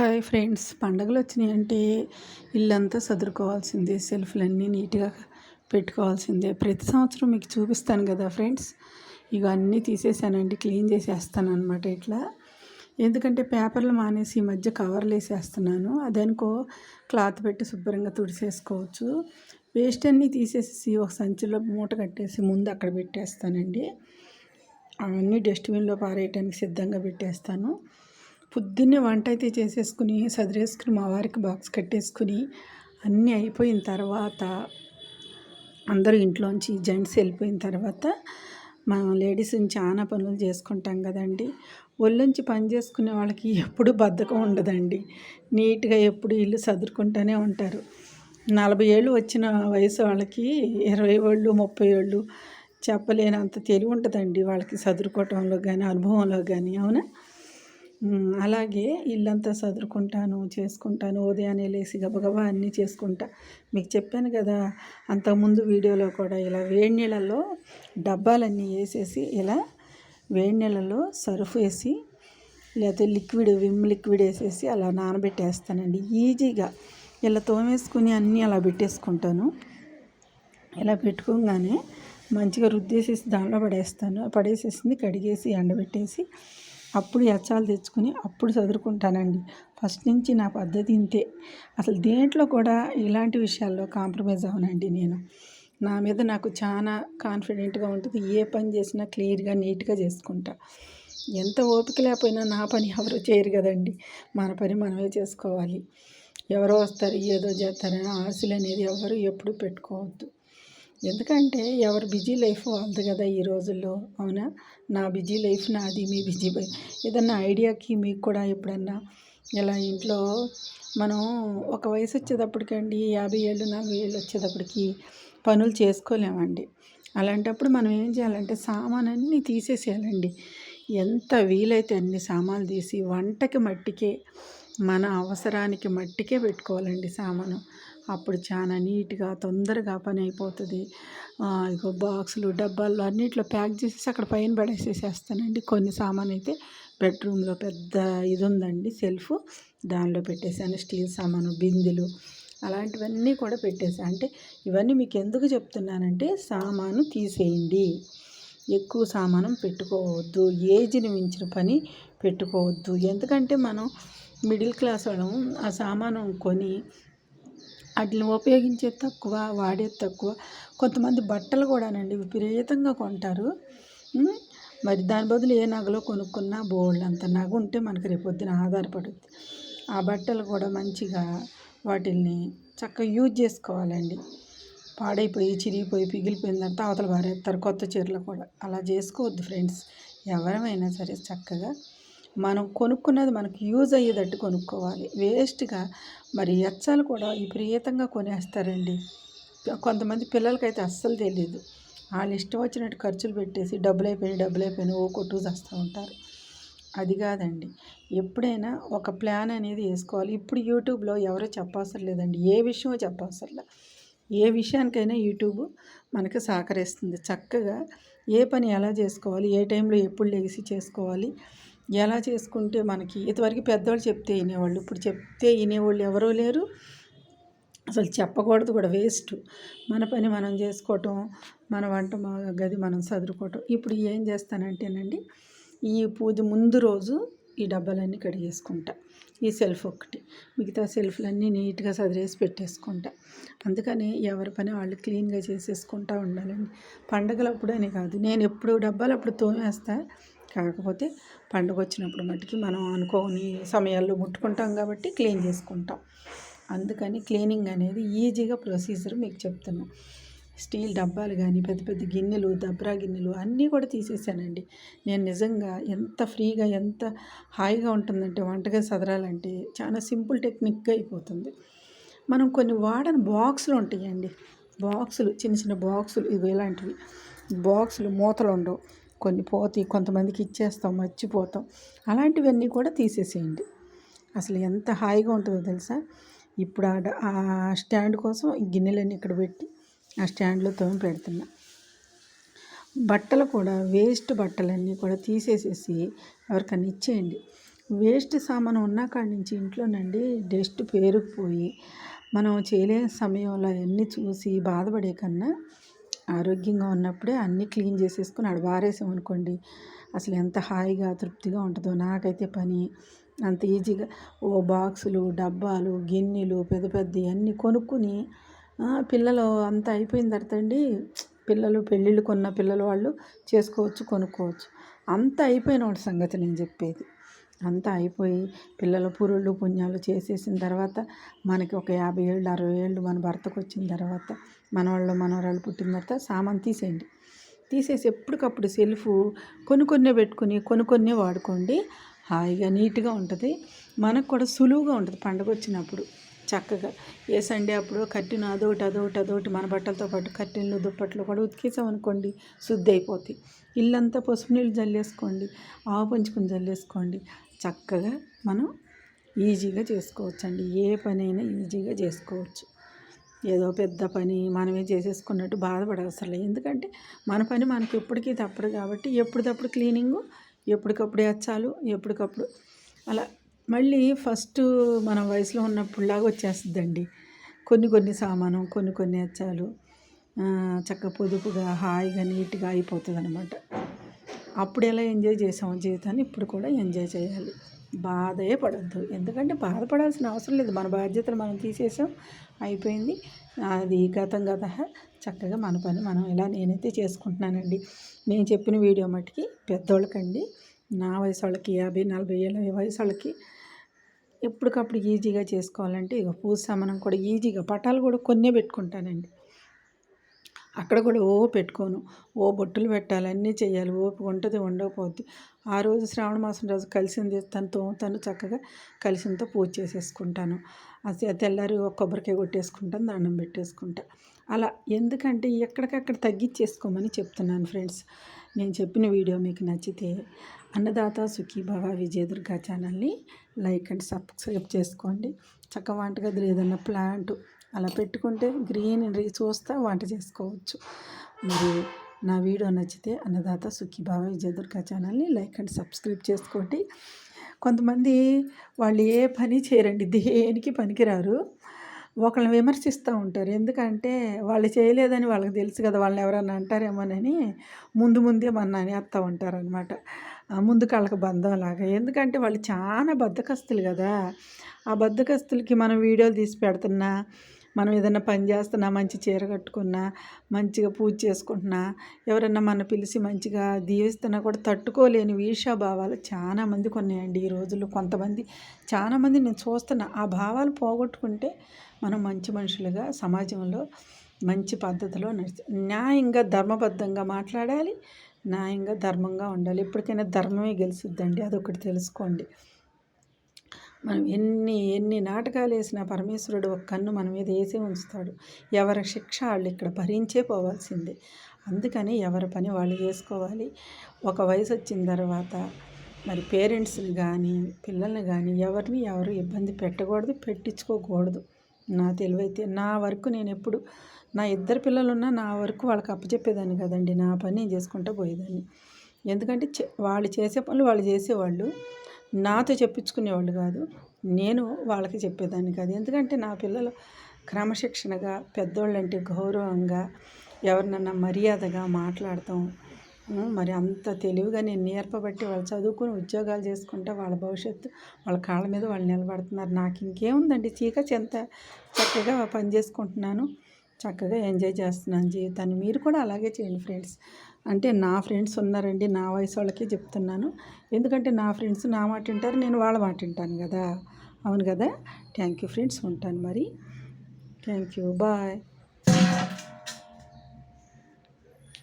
Hi friends. పండగలు వచ్చినాయంటే ఇల్లంతా సదురుకోవాల్సిందే సెల్ఫ్లన్నీ నీట్గా పెట్టుకోవాల్సిందే. ప్రతి సంవత్సరం మీకు చూపిస్తాను కదా ఫ్రెండ్స్. ఇక అన్నీ తీసేసానండి క్లీన్ చేసేస్తాను అనమాట ఇట్లా. ఎందుకంటే పేపర్లు మానేసి ఈ మధ్య కవర్లు వేసేస్తున్నాను. అదనుకో క్లాత్ పెట్టి శుభ్రంగా తుడిసేసుకోవచ్చు. వేస్ట్ అన్నీ తీసేసి ఒక సంచిలో మూట కట్టేసి ముందు అక్కడ పెట్టేస్తానండి. అవన్నీ డస్ట్బిన్లో పారేయటానికి సిద్ధంగా పెట్టేస్తాను. పొద్దున్నే వంట అయితే చేసేసుకుని సదిరేసుకుని మా వారికి బాక్స్ కట్టేసుకుని అన్నీ అయిపోయిన తర్వాత అందరూ ఇంట్లోంచి జెంట్స్ వెళ్ళిపోయిన తర్వాత మనం లేడీస్ చాలా పనులు చేసుకుంటాం కదండి. ఒళ్ళుంచి పని చేసుకునే వాళ్ళకి ఎప్పుడు బద్ధకం ఉండదండి. నీట్గా ఎప్పుడు ఇల్లు సదురుకుంటూనే ఉంటారు. నలభై ఏళ్ళు వచ్చిన వయసు వాళ్ళకి ఇరవై ఏళ్ళు ముప్పై ఏళ్ళు చెప్పలేనంత తెలివి ఉంటుందండి వాళ్ళకి చదువుకోవటంలో కానీ అనుభవంలో కానీ అవునా? అలాగే ఇల్లంతా సదురుకుంటాను చేసుకుంటాను ఉదయాన్నే లేచి గబగబా అన్నీ చేసుకుంటా. మీకు చెప్పాను కదా అంతకుముందు వీడియోలో కూడా ఇలా వేడి నీళ్ళల్లో డబ్బాలన్నీ వేసేసి ఇలా వేడి నీళ్ళలో సర్ఫ్ వేసి లేకపోతే లిక్విడ్ విమ్ లిక్విడ్ వేసేసి అలా నానబెట్టేస్తానండి. ఈజీగా ఇలా తోమేసుకుని అన్నీ అలా పెట్టేసుకుంటాను. ఇలా పెట్టుకోగానే మంచిగా రుద్దేసేసి దానిలో పడేస్తాను. పడేసేసింది కడిగేసి ఎండబెట్టేసి అప్పుడు ఎచ్చాలు తెచ్చుకుని అప్పుడు చదువుకుంటానండి ఫస్ట్ నుంచి నా పద్ధతి ఇంతే. అసలు దేంట్లో కూడా ఇలాంటి విషయాల్లో కాంప్రమైజ్ అవనండి నేను. నా మీద నాకు చాలా కాన్ఫిడెంట్గా ఉంటుంది. ఏ పని చేసినా క్లియర్గా నీట్గా చేసుకుంటా. ఎంత ఓపిక లేకపోయినా నా పని ఎవరు చేయరు కదండి. మన పని మనమే చేసుకోవాలి. ఎవరో వస్తారు ఏదో చేస్తారని ఆశలు అనేది ఎవరు ఎప్పుడు పెట్టుకోవద్దు. ఎందుకంటే ఎవరు బిజీ లైఫ్ వాళ్ళది కదా ఈ రోజుల్లో అవునా? నా బిజీ లైఫ్ నాది మీ బిజీ ఏదన్నా ఐడియాకి మీకు కూడా ఎప్పుడన్నా ఇలా ఇంట్లో మనం ఒక వయసు వచ్చేటప్పటికండి యాభై ఏళ్ళు నలభై ఏళ్ళు వచ్చేటప్పటికి పనులు చేసుకోలేమండి. అలాంటప్పుడు మనం ఏం చేయాలంటే సామానన్నీ తీసేసేయాలండి. ఎంత వీలైతే అన్ని సామాన్లు తీసి వంటకి మట్టికే మన అవసరానికి మట్టికే పెట్టుకోవాలండి సామాను. అప్పుడు చాలా నీట్గా తొందరగా పని అయిపోతుంది. ఇగో బాక్సులు డబ్బాలు అన్నిట్లో ప్యాక్ చేసేసి అక్కడ పైన పడేసేసేస్తానండి. కొన్ని సామాన్ అయితే బెడ్రూమ్లో పెద్ద ఇది ఉందండి సెల్ఫ్. దానిలో పెట్టేసాను స్టీల్ సామాను బిందెలు అలాంటివన్నీ కూడా పెట్టేసా. అంటే ఇవన్నీ మీకు ఎందుకు చెప్తున్నానంటే సామాను తీసేయండి. ఎక్కువ సామానం పెట్టుకోవద్దు. ఏజ్ని మించిన పని పెట్టుకోవద్దు. ఎందుకంటే మనం మిడిల్ క్లాస్ వాళ్ళం ఆ సామాను కొని వాటిని ఉపయోగించేది తక్కువ వాడేది తక్కువ. కొంతమంది బట్టలు కూడానండి విపరీతంగా కొంటారు. మరి దాని బదులు ఏ నగలో కొనుక్కున్నా బోల్డ్ అంత నగ ఉంటే మనకి రేపొద్దున ఆధారపడుద్ది. ఆ బట్టలు కూడా మంచిగా వాటిల్ని చక్కగా యూజ్ చేసుకోవాలండి. పాడైపోయి చిరిగిపోయి పిగిలిపోయిన తర్వాత అవతల వారేస్తారు కొత్త చీరలు కూడా. అలా చేసుకోవద్దు ఫ్రెండ్స్. ఎవరమైనా సరే చక్కగా మనం కొనుక్కున్నది మనకు యూజ్ అయ్యేటట్టు కొనుక్కోవాలి. వేస్ట్గా మరి ఎచ్చాలు కూడా విపరీతంగా కొనేస్తారండి. కొంతమంది పిల్లలకైతే అస్సలు తెలియదు వాళ్ళు ఇష్టం వచ్చినట్టు ఖర్చులు పెట్టేసి డబ్బులు అయిపోయినాయి డబ్బులు అయిపోయినాయి ఓ కొట్టు చేస్తూ ఉంటారు. అది కాదండి. ఎప్పుడైనా ఒక ప్లాన్ అనేది వేసుకోవాలి. ఇప్పుడు యూట్యూబ్లో ఎవరో చెప్పవసరం లేదండి. ఏ విషయమో చెప్పవసరం లేదు ఏ విషయానికైనా యూట్యూబ్ మనకు సహకరిస్తుంది. చక్కగా ఏ పని ఎలా చేసుకోవాలి? ఏ టైంలో ఎప్పుడు లేచి చేసుకోవాలి? ఎలా చేసుకుంటే మనకి ఇదివరకు పెద్దవాళ్ళు చెప్తే వినేవాళ్ళు ఇప్పుడు చెప్తే వినేవాళ్ళు ఎవరూ లేరు. అసలు చెప్పకూడదు కూడా వేస్ట్. మన పని మనం చేసుకోవటం మన వంట గది మనం చదువుకోవటం ఇప్పుడు ఏం చేస్తానంటేనండి ఈ పూజ ముందు రోజు ఈ డబ్బాలన్నీ కడిగేసుకుంటా. ఈ సెల్ఫ్ ఒకటి మిగతా సెల్ఫ్లన్నీ నీట్గా సదిరేసి పెట్టేసుకుంటా. అందుకని ఎవరి పని వాళ్ళు క్లీన్గా చేసేసుకుంటా ఉండాలండి. పండగలప్పుడని కాదు. నేను ఎప్పుడు డబ్బాలు అప్పుడు తోమేస్తా. కాకపోతే పండుగ వచ్చినప్పుడు మట్టుకి మనం అనుకోని సమయాల్లో ముట్టుకుంటాం కాబట్టి క్లీన్ చేసుకుంటాం. అందుకని క్లీనింగ్ అనేది ఈజీగా ప్రొసీజర్ మీకు చెప్తున్నాను స్టీల్ డబ్బాలు కానీ పెద్ద పెద్ద గిన్నెలు దబ్రా గిన్నెలు అన్నీ కూడా తీసేసానండి. నేను నిజంగా ఎంత ఫ్రీగా ఎంత హాయిగా ఉంటుందంటే వంటగా సదరాలంటే చాలా సింపుల్ టెక్నిక్గా అయిపోతుంది. మనం కొన్ని వాడని బాక్సులు ఉంటాయండి. బాక్సులు చిన్న చిన్న బాక్సులు ఇవి ఇలాంటివి. బాక్సులు మూతలు ఉండవు. కొన్ని పోతాయి కొంతమందికి ఇచ్చేస్తాం మర్చిపోతాం. అలాంటివన్నీ కూడా తీసేసేయండి. అసలు ఎంత హాయిగా ఉంటుందో తెలుసా? ఇప్పుడు ఆ స్టాండ్ కోసం గిన్నెలన్నీ ఇక్కడ పెట్టి ఆ స్టాండ్లో తోమి పెడుతున్నా. బట్టలు కూడా వేస్ట్ బట్టలన్నీ కూడా తీసేసేసి ఎవరికన్నా ఇచ్చేయండి. వేస్ట్ సామాను ఉన్న కాడి నుంచి ఇంట్లోనండి డస్ట్ పేరుకుపోయి మనం చేయలేని సమయంలో అవన్నీ చూసి బాధపడే కన్నా ఆరోగ్యంగా ఉన్నప్పుడే అన్నీ క్లీన్ చేసేసుకుని ఆడ పారేసామనుకోండి అసలు ఎంత హాయిగా తృప్తిగా ఉంటుందో. నాకైతే పని అంత ఈజీగా ఓ బాక్సులు డబ్బాలు గిన్నెలు పెద్ద పెద్దవి అన్నీ కొనుక్కుని పిల్లలు అంతా అయిపోయిన తర్వాత అండి పిల్లలు పెళ్ళిళ్ళు కొన్న పిల్లలు వాళ్ళు చేసుకోవచ్చు కొనుక్కోవచ్చు. అంత అయిపోయిన వాడి సంగతి నేను చెప్పేది. అంతా అయిపోయి పిల్లల పురుళ్ళు పుణ్యాలు చేసేసిన తర్వాత మనకి ఒక యాభై ఏళ్ళు అరవై ఏళ్ళు మన భర్తకు వచ్చిన తర్వాత మనవాళ్ళు మనవరాళ్ళు పుట్టిన తర్వాత సామాన్ తీసేయండి. తీసేసి ఎప్పటికప్పుడు సెల్ఫ్ కొన్ని కొన్నే పెట్టుకుని కొన్ని వాడుకోండి. హాయిగా నీట్గా ఉంటుంది. మనకు కూడా సులువుగా ఉంటుంది పండగ వచ్చినప్పుడు. చక్కగా. ఏ సండే అప్పుడు కట్టిన అదొకటి అదొకటి అదొకటి మన బట్టలతో పాటు కట్టిన్లు దుప్పట్లు కూడా ఉతికేసామనుకోండి శుద్ధి అయిపోతాయి ఇల్లంతా పసుపు నీళ్ళు జల్లేసుకోండి ఆవు పంచుకొని జల్లేసుకోండి. చక్కగా మనం ఈజీగా చేసుకోవచ్చు అండి ఏ పనైనా ఈజీగా చేసుకోవచ్చు. ఏదో పెద్ద పని మనమే చేసేసుకున్నట్టు బాధపడవసరం లేదు ఎందుకంటే మన పని మనకి ఎప్పటికీ తప్పదు కాబట్టి ఎప్పటికప్పుడు క్లీనింగు ఎప్పటికప్పుడు ఎచ్చాలు ఎప్పటికప్పుడు అలా మళ్ళీ ఫస్ట్ మన వయసులో ఉన్నప్పుడులాగా వచ్చేస్తుందండి. కొన్ని కొన్ని సామాను కొన్ని కొన్ని అచ్చాలు చక్క పొదుపుగా హాయిగా నీట్గా అయిపోతుంది అనమాట అప్పుడు ఎలా ఎంజాయ్ చేసాము జీవితాన్ని? ఇప్పుడు కూడా ఎంజాయ్ చేయాలి. బాధే పడద్దు. ఎందుకంటే బాధపడాల్సిన అవసరం లేదు. మన బాధ్యతలు మనం తీసేసాం అయిపోయింది. అది గతం గత చక్కగా మన పని మనం ఇలా నేనైతే చేసుకుంటున్నానండి. నేను చెప్పిన వీడియో మట్టుకి పెద్దోళ్ళకండి. నా వయసు వాళ్ళకి యాభై నలభై ఏళ్ళ వయసు వాళ్ళకి ఎప్పటికప్పుడు ఈజీగా చేసుకోవాలంటే ఇక పూజ సామానం కూడా ఈజీగా పటాలు కూడా కొన్నే పెట్టుకుంటానండి. అక్కడ కూడా ఓ పెట్టుకోను ఓ బొట్టులు పెట్టాలి అన్నీ చేయాలి ఓపిక ఉంటుంది ఉండకపోద్ది ఆ రోజు శ్రావణ మాసం రోజు కలిసింది తనతో తను చక్కగా కలిసింతో పూజ చేసేసుకుంటాను. అది తెల్లారి ఒక కొబ్బరికాయ కొట్టేసుకుంటాను దండం పెట్టేసుకుంటా. అలా ఎందుకంటే ఎక్కడికక్కడ తగ్గించేసుకోమని చెప్తున్నాను ఫ్రెండ్స్. నేను చెప్పిన వీడియో మీకు నచ్చితే అన్నదాత సుఖీభవ విజయదుర్గా ఛానల్ని లైక్ అండ్ సబ్స్క్రైబ్ చేసుకోండి. చక్క వంటగదిలో ఏదన్నా ప్లాంట్ అలా పెట్టుకుంటే గ్రీనరీ చూస్తా వంట చేసుకోవచ్చు. మరి నా వీడియో నచ్చితే అన్నదాత సుఖీభావ విజయదుర్గ ఛానల్ని లైక్ అండ్ సబ్స్క్రైబ్ చేసుకోండి. కొంతమంది వాళ్ళు ఏ పని చేయరండి దేనికి పనికిరారు. ఒకళ్ళని విమర్శిస్తూ ఉంటారు. ఎందుకంటే వాళ్ళు చేయలేదని వాళ్ళకి తెలుసు కదా వాళ్ళని ఎవరన్నా అంటారేమోనని ముందు ముందే మన అనేస్తూ ఉంటారనమాట ముందు కళ్ళకి బంధం లాగా ఎందుకంటే వాళ్ళు చాలా బద్దకస్తులు కదా. ఆ బద్దకస్తులకి మనం వీడియోలు తీసి పెడుతున్నా మనం ఏదైనా పని చేస్తున్నా మంచి చీర కట్టుకున్నా మంచిగా పూజ చేసుకుంటున్నా ఎవరన్నా మన పిలిచి మంచిగా దీవిస్తున్నా కూడా తట్టుకోలేని భావాలు చాలామందికి ఉన్నాయండి ఈ రోజుల్లో. కొంతమంది చాలామంది నేను చూస్తున్నా ఆ భావాలు పోగొట్టుకుంటే మనం మంచి మనుషులుగా సమాజంలో మంచి పద్ధతిలో నడిచి న్యాయంగా ధర్మబద్ధంగా మాట్లాడాలి. న్యాయంగా ధర్మంగా ఉండాలి. ఎప్పటికైనా ధర్మమే గెలుస్తుందండి అదొకటి తెలుసుకోండి. మనం ఎన్ని ఎన్ని నాటకాలు వేసినా పరమేశ్వరుడు ఒక కన్ను మన మీద వేసే ఉంచుతాడు. ఎవరి శిక్ష వాళ్ళు ఇక్కడ భరించే పోవాల్సిందే. అందుకని ఎవరి పని వాళ్ళు చేసుకోవాలి. ఒక వయసు వచ్చిన తర్వాత మరి పేరెంట్స్ని కానీ పిల్లల్ని కానీ ఎవరిని ఎవరు ఇబ్బంది పెట్టకూడదు పెట్టించుకోకూడదు. నా తెలివైతే నా వరకు నేను ఎప్పుడు నా ఇద్దరు పిల్లలున్నా నా వరకు వాళ్ళకి అప్పచెప్పేదాన్ని కదండి. నా పని నేను చేసుకుంటూ పోయేదాన్ని. ఎందుకంటే వాళ్ళు చేసే పనులు వాళ్ళు చేసేవాళ్ళు. నాతో చెప్పించుకునేవాళ్ళు కాదు. నేను వాళ్ళకి చెప్పేదాన్ని కాదు. ఎందుకంటే నా పిల్లలు క్రమశిక్షణగా పెద్దోళ్ళంటే గౌరవంగా ఎవరినన్నా మర్యాదగా మాట్లాడతాం మరి అంత తెలివిగా నేను నేర్పబట్టి వాళ్ళు చదువుకుని ఉద్యోగాలు చేసుకుంటే వాళ్ళ భవిష్యత్తు వాళ్ళ కాళ్ళ మీద వాళ్ళు నిలబడుతున్నారు. నాకు ఇంకేముందండి? చీక చెంత చక్కగా పని చేసుకుంటున్నాను. చక్కగా ఎంజాయ్ చేస్తున్నాను జీవితాన్ని. మీరు కూడా అలాగే చేయండి ఫ్రెండ్స్. అంటే నా ఫ్రెండ్స్ ఉన్నారండి. నా వయసు వాళ్ళకి చెప్తున్నాను. ఎందుకంటే నా ఫ్రెండ్స్ నా మాట వింటారు నేను వాళ్ళ మాట వింటాను కదా. అవును కదా? Thank you friends. ఉంటాను మరి. Thank you. బాయ్.